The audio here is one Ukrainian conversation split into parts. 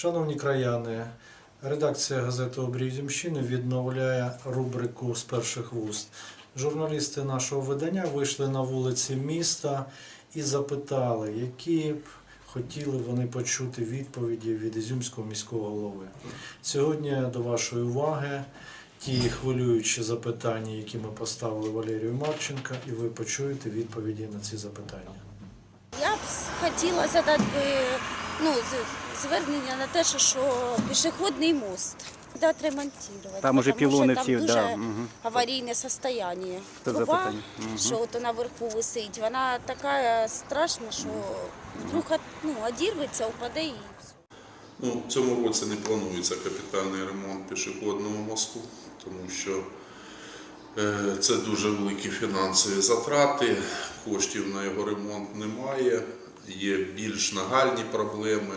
Шановні краяни, редакція газети Обрій Зімщини відновляє рубрику з перших вуст. Журналісти нашого видання вийшли на вулиці міста і запитали, які б хотіли вони почути відповіді від Ізюмського міського голови. Сьогодні до вашої уваги ті хвилюючі запитання, які ми поставили Валерію Марченка, і ви почуєте відповіді на ці запитання. Я б хотіла задати ну, звернення на те, що, що пішохідний мост треба ремонтувати. Там уже тому що пілони там всі, дуже да, мгм. аварійне состояние. Це Труба, запитання. Мгм. що от наверху висить, вона така страшна, що вдруг от- ну, одірветься, упаде і все. Ну, в цьому році не планується капітальний ремонт пішохідного мосту, тому що е, це дуже великі фінансові затрати, коштів на його ремонт немає. Є більш нагальні проблеми.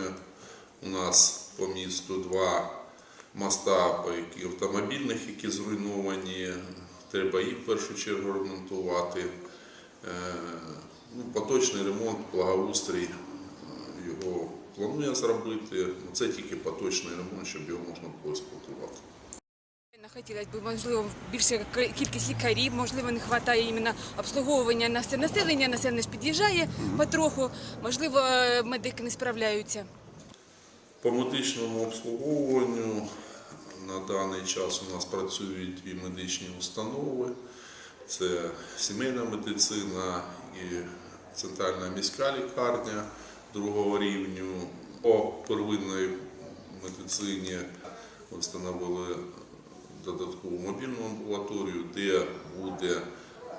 У нас по місту два моста, по які автомобільних, які зруйновані. Треба їх в першу чергу ремонтувати. Е, Ну, поточний ремонт, благоустрій е, його планує зробити. Ну, Це тільки поточний ремонт, щоб його можна було експлуатувати. Хотілося б, можливо, більше кількість лікарів, можливо, не вистачає іменно обслуговування нас- населення, населення ж під'їжджає потроху, можливо, е, медики не справляються. По медичному обслуговуванню на даний час у нас працюють і медичні установи. Це сімейна медицина і центральна міська лікарня другого рівню. По первинній медицині встановили додаткову мобільну амбулаторію, де буде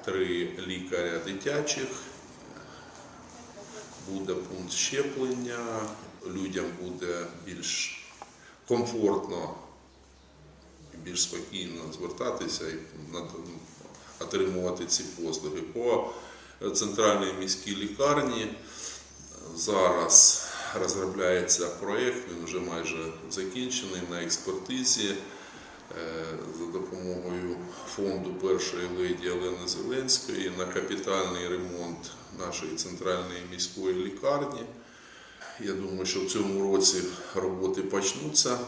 три лікаря дитячих, буде пункт щеплення, людям буде більш комфортно і більш спокійно звертатися і отримувати ці послуги. По центральній міській лікарні зараз розробляється проєкт, він вже майже закінчений на експертизі. Е, за допомогою фонду першої леді Олени Зеленської на капітальний ремонт нашої центральної міської лікарні. Я думаю, що в цьому році роботи почнуться.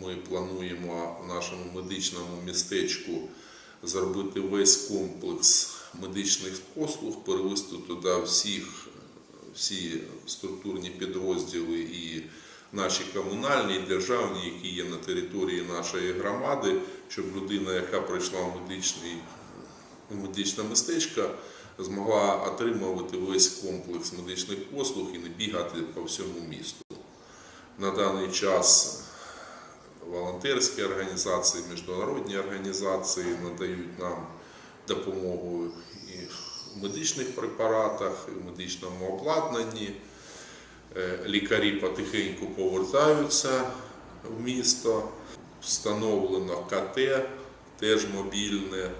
Ми плануємо в нашому медичному містечку зробити весь комплекс медичних послуг, перевести туди всіх, всі структурні підрозділи і наші комунальні і державні, які є на території нашої громади, щоб людина, яка прийшла в медичне містечко, змогла отримувати весь комплекс медичних послуг і не бігати по всьому місту. На даний час волонтерські організації, міжнародні організації надають нам допомогу і в медичних препаратах, і в медичному обладнанні. Е, Лікарі потихеньку повертаються в місто. Встановлено КТ, теж мобільне.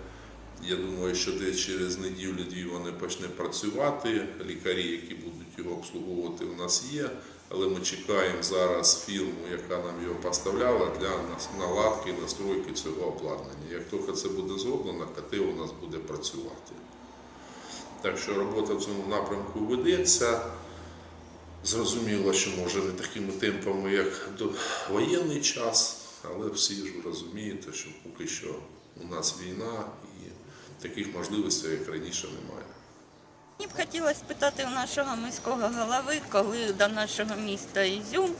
Я думаю, що десь через неділю-дві вони почне працювати. Лікарі, які будуть його обслуговувати, у нас є. Але ми чекаємо зараз фірму, яка нам його поставляла для наладки і настройки цього обладнання. Як тільки це буде зроблено, КТ у нас буде працювати. Так що робота в цьому напрямку ведеться. Зрозуміло, що може не такими темпами, як до воєнний час, але всі ж розумієте, що поки що у нас війна і таких можливостей, як раніше, немає. Мені б хотілося спитати у нашого міського голови, коли до нашого міста Ізюм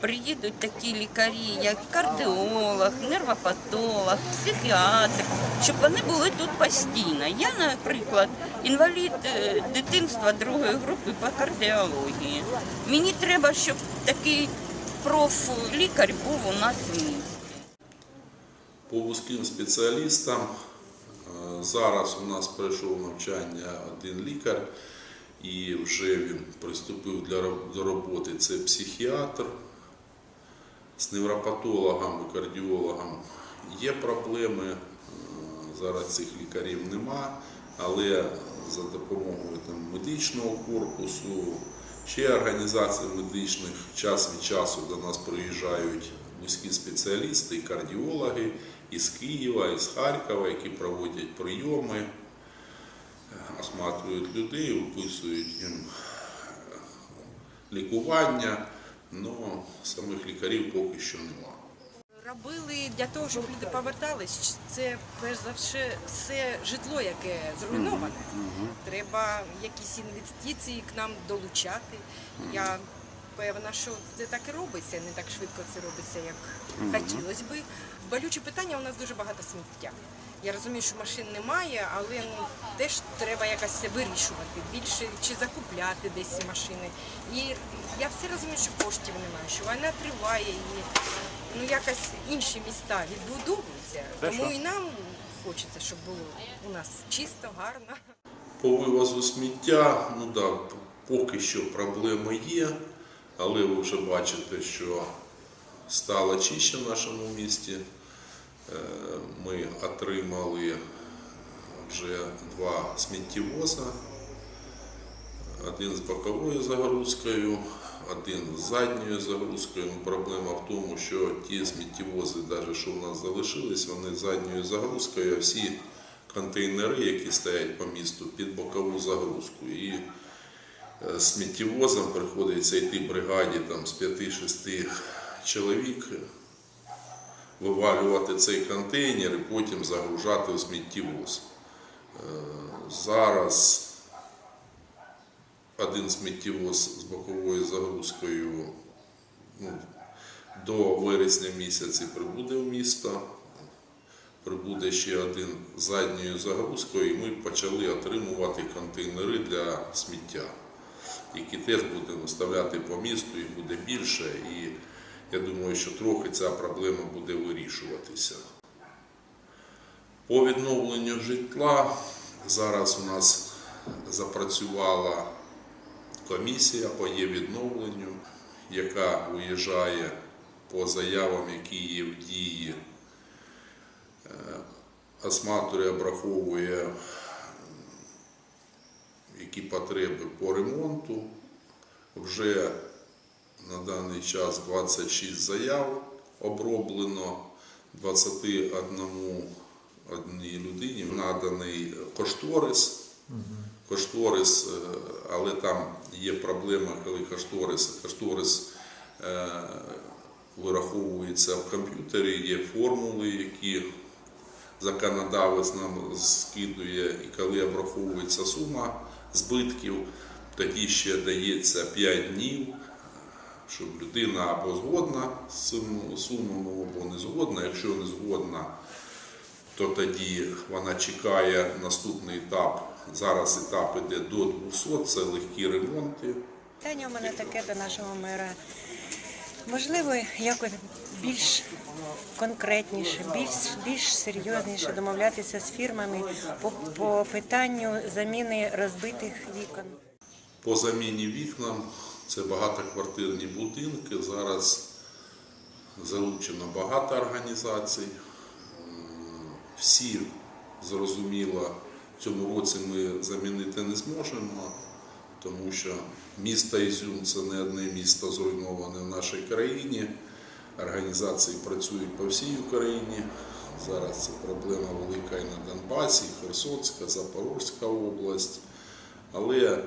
приїдуть такі лікарі, як кардіолог, нервопатолог, психіатр, щоб вони були тут постійно. Я, наприклад, інвалід е, дитинства другої групи по кардіології. Мені треба, щоб такий профлікар був у нас в місті. По вузьким спеціалістам зараз у нас пройшов навчання один лікар, і вже він приступив до роботи. Це психіатр. З невропатологом і кардіологом є проблеми. е, Зараз цих лікарів нема, але за допомогою там, медичного корпусу, ще організацій медичних час від часу до нас приїжджають вузькі спеціалісти, і кардіологи із Києва, із Харкова, які проводять прийоми, е, осматривають людей, виписують їм е, лікування. але самих лікарів поки що нема. Робили для того, щоб люди повертались. Це перш за все, все житло, яке зруйноване. Треба якісь інвестиції к нам долучати. Я певна, що це так і робиться, не так швидко це робиться, як хотілося би. Болюче питання у нас дуже багато сміття. Я розумію, що машин немає, але ну теж треба якось це вирішувати. Більше чи закупляти десь ці машини. І я все розумію, що коштів немає, що війна триває і ну якось інші міста відбудовуються. Тому і нам хочеться, щоб було у нас чисто, гарно. По вивозу сміття, ну да, поки що проблеми є, але ви вже бачите, що стало чище в нашому місті. Е, Ми отримали вже два сміттєвоза, один з боковою загрузкою, один з задньою загрузкою. Ну, Проблема в тому, що ті сміттєвози, навіть що в нас залишились, вони з задньою загрузкою, а всі контейнери, які стоять по місту, під бокову загрузку. І сміттєвозом приходиться йти бригаді там, з 5-6 чоловік, вивалювати цей контейнер і потім загружати в сміттєвоз. Е, Зараз один сміттєвоз з боковою загрузкою ну, до вересня місяці прибуде в місто прибуде ще один задньою загрузкою, і ми почали отримувати контейнери для сміття, які теж будемо виставляти по місту, їх буде більше. І я думаю, що трохи ця проблема буде вирішуватися. По відновленню житла зараз у нас запрацювала комісія по є відновленню, яка виїжджає по заявам, які є в дії осматриває, обраховує, які потреби по ремонту. Вже на даний час 26 заяв оброблено, 21 одній людині наданий кошторис. Кошторис, е, але там є проблема, коли кошторис, кошторис е, вираховується в комп'ютері, є формули, які законодавець нам скидує, і коли обраховується сума збитків, тоді ще дається 5 днів, щоб людина або згодна з цим сумом, або не згодна. Якщо не згодна, то тоді вона чекає наступний етап. Зараз етап іде до 200, це легкі ремонти. Питання у мене таке до нашого мера. Можливо, якось більш конкретніше, більш, більш серйозніше домовлятися з фірмами по, по питанню заміни розбитих вікон. По заміні вікнам це багатоквартирні будинки. Зараз залучено багато організацій. Всі зрозуміло, в цьому році ми замінити не зможемо, тому що місто Ізюм це не одне місто зруйноване в нашій країні. Організації працюють по всій Україні. Зараз це проблема велика і на Донбасі, і Херсонська, Запорозька область. Але е,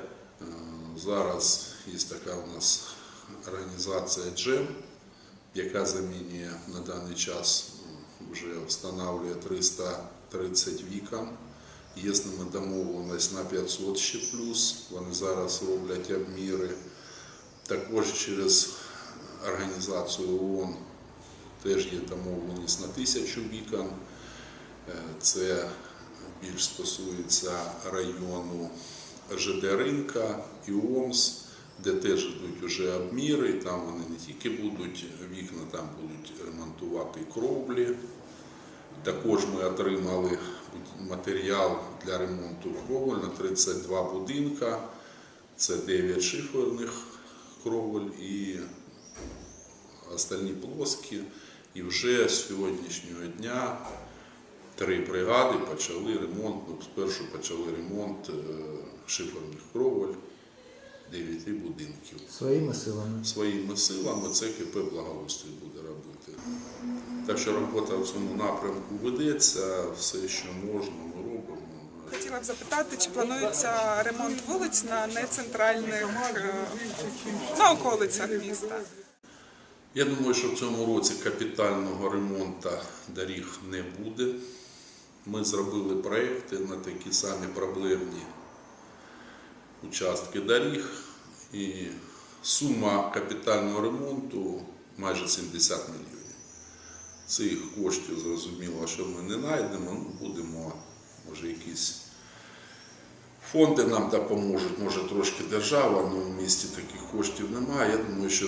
зараз є така у нас організація Джем, яка замінює на даний час вже встановлює 330 вікон. Є з ними домовленість на 500 ще плюс. Вони зараз роблять обміри. Також через організацію ООН теж є домовленість на тисячу вікон. Е, Це більш стосується району ЖД Ринка і ОМС, де теж йдуть уже обміри. Там вони не тільки будуть вікна, там будуть ремонтувати кровлі. Також ми отримали матеріал для ремонту кровель на 32 будинка. Це 9 шиферних кровель і остальні плоскі. І вже з сьогоднішнього дня три бригади почали ремонт. Ну, спершу почали ремонт е, шиферних кровель 9 будинків. Своїми силами. Своїми силами це КП благоустрій буде робити. Так що робота в цьому напрямку ведеться, все, що можна, ми робимо. Хотіла б запитати, чи планується ремонт вулиць на нецентральних е, на околицях міста? Я думаю, що в цьому році капітального ремонту доріг не буде. Ми зробили проекти на такі самі проблемні участки доріг. І сума капітального ремонту майже 70 мільйонів. Цих коштів зрозуміло, що ми не знайдемо. Ну, будемо, може, якісь фонди нам допоможуть, може трошки держава, але в місті таких коштів немає. Я думаю, що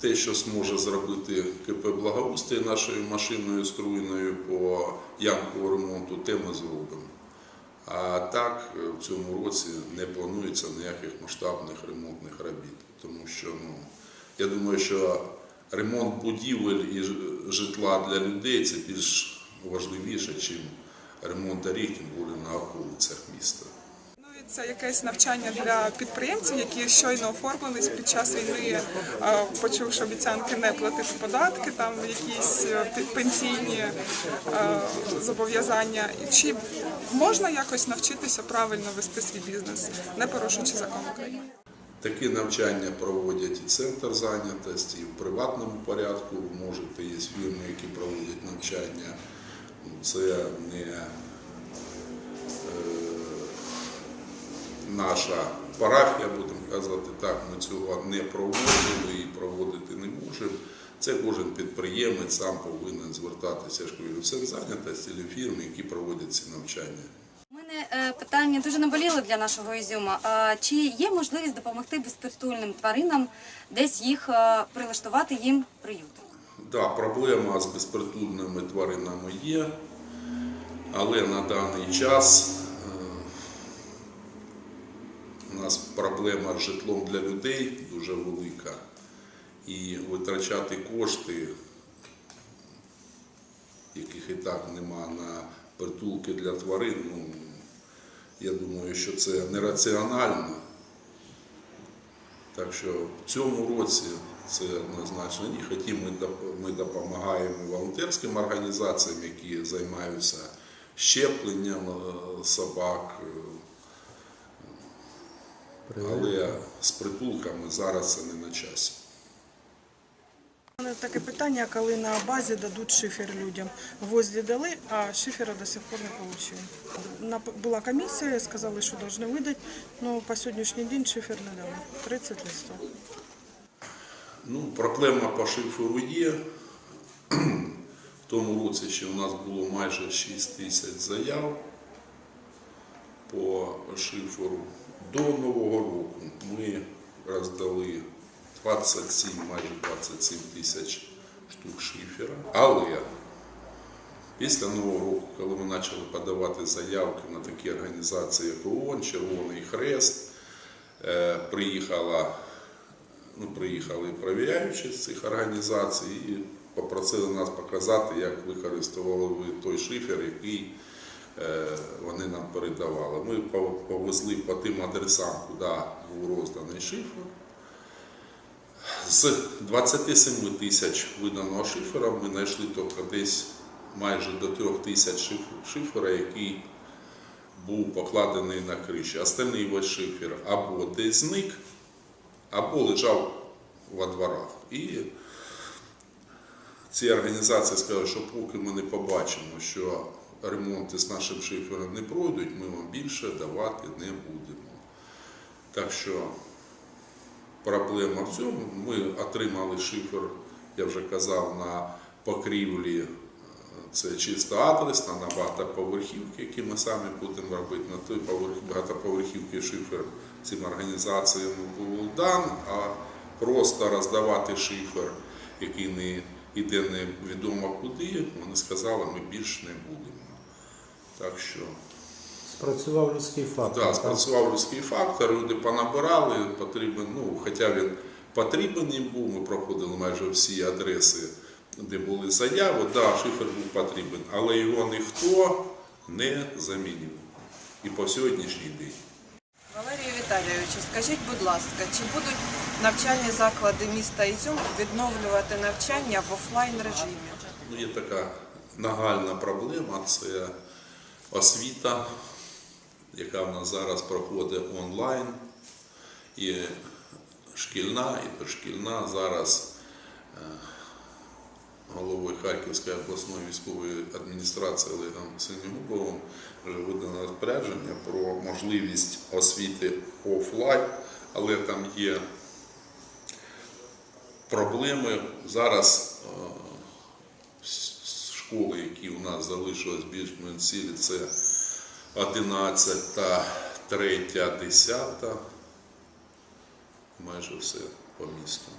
те, що зможе зробити КП Благоустрій нашою машиною струйною по ямковому ремонту, те ми зробимо. А так е, в цьому році не планується ніяких масштабних ремонтних робіт. Тому що ну, я думаю, що ремонт будівель і житла для людей це більш важливіше, ніж ремонт доріг, тим на околицях міста. Планується якесь навчання для підприємців, які щойно оформились під час війни, е, почувши обіцянки не платити податки, там якісь е, пенсійні е, зобов'язання. Чи можна якось навчитися правильно вести свій бізнес, не порушуючи закон України? Такі навчання проводять і центр зайнятості, і в приватному порядку. Можете, є фірми, які проводять навчання. Це не наша парафія, будемо казати так, ми цього не проводили і проводити не можемо. Це кожен підприємець сам повинен звертатися ж кажу, в зайнятості або фірми, які проводять ці навчання. У мене е, питання дуже наболіло для нашого Ізюма. Чи є можливість допомогти безпритульним тваринам, десь їх е, прилаштувати їм приют? Да, проблема з безпритульними тваринами є, але на даний час у нас проблема з житлом для людей дуже велика. І витрачати кошти, яких і так нема на притулки для тварин, ну, я думаю, що це нераціонально. Так що в цьому році це однозначно ні. Хотім ми, допомагаємо волонтерським організаціям, які займаються щепленням е, собак. Але з притулками зараз це не на часі. У мене таке питання, коли на базі дадуть шифер людям. Гвозді дали, а шифера до сих пор не отримали. Була комісія, сказали, що повинні видати, але по сьогоднішній день шифер не дали. 30 листів. Ну, проблема по шиферу є. В тому році ще у нас було майже 6 тисяч заяв по шиферу. До Нового року ми роздали 27, майже 27 тисяч штук шифера. Але після Нового року, коли ми почали подавати заявки на такі організації, як ООН, Червоний Хрест, е, приїхала ну, приїхали перевіряючі з цих організацій і попросили нас показати, як використовували ви той шифер, який вони нам передавали. Ми повезли по тим адресам, куди був розданий шифер. З 27 тисяч виданого шифера ми знайшли тільки десь майже до 3 тисяч шифера, який був покладений на криші. Остальний весь шифер або десь зник, або лежав во дворах. І ці організації сказали, що поки ми не побачимо, що ремонти з нашим шифером не пройдуть, ми вам більше давати не будемо. Так що проблема в цьому. Ми отримали шифер, я вже казав, на покрівлі. Це чисто адрес на багатоповерхівки, які ми самі будемо робити. На той поверх- багатоповерхівки шифер цим організаціям був дан, а просто роздавати шифер, який не йде невідомо куди, вони сказали, ми більше не будемо. Так що Спрацював людський фактор. Да, спрацював людський фактор, люди понабирали, потрібен, ну, хоча він потрібен їм був, ми проходили майже всі адреси, де були заяви, да, шифер був потрібен, але його ніхто не замінив. І по сьогоднішній день. Валерію Віталійовичу, скажіть, будь ласка, чи будуть навчальні заклади міста Ізюм відновлювати навчання в офлайн режимі? Ну, є така нагальна проблема це освіта, яка в нас зараз проходить онлайн. І шкільна, і дошкільна зараз головою Харківської обласної військової адміністрації Олегом Синігубовим вже видано розпорядження про можливість освіти офлайн, але там є проблеми. Зараз е, школи, які у нас залишились більш-менш цілі, це 11, 3, 10, майже все по місту.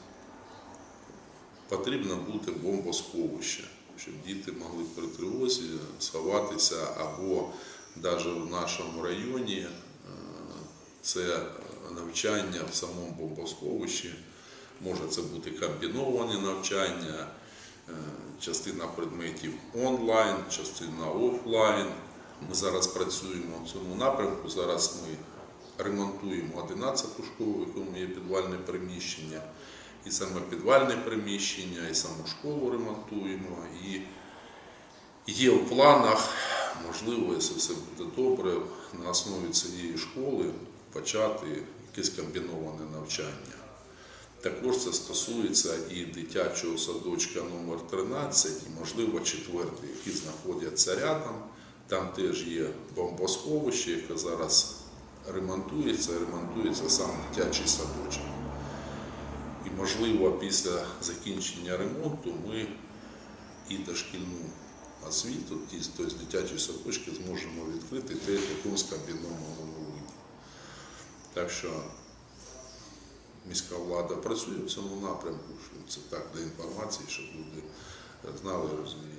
Потрібно бути бомбосховище, щоб діти могли при тривозі сховатися або навіть в нашому районі е, це навчання в самому бомбосховищі. Може це бути комбіноване навчання, е, частина предметів онлайн, частина офлайн. Ми зараз працюємо в цьому напрямку. Зараз ми ремонтуємо 11-ту школу, в якому є підвальне приміщення. І саме підвальне приміщення, і саму школу ремонтуємо. І є в планах, можливо, якщо все буде добре, на основі цієї школи почати якесь комбіноване навчання. Також це стосується і дитячого садочка номер 13 і, можливо, четвертий, які знаходяться рядом. Там теж є бомбосховище, яке зараз ремонтується, ремонтується сам дитячий садочок. І, можливо, після закінчення ремонту ми і дошкільну освіту, тобто дитячі садочки, зможемо відкрити те якомусь комбінованому виді. Так що міська влада працює в цьому напрямку, що це так до інформації, щоб люди знали і розуміли.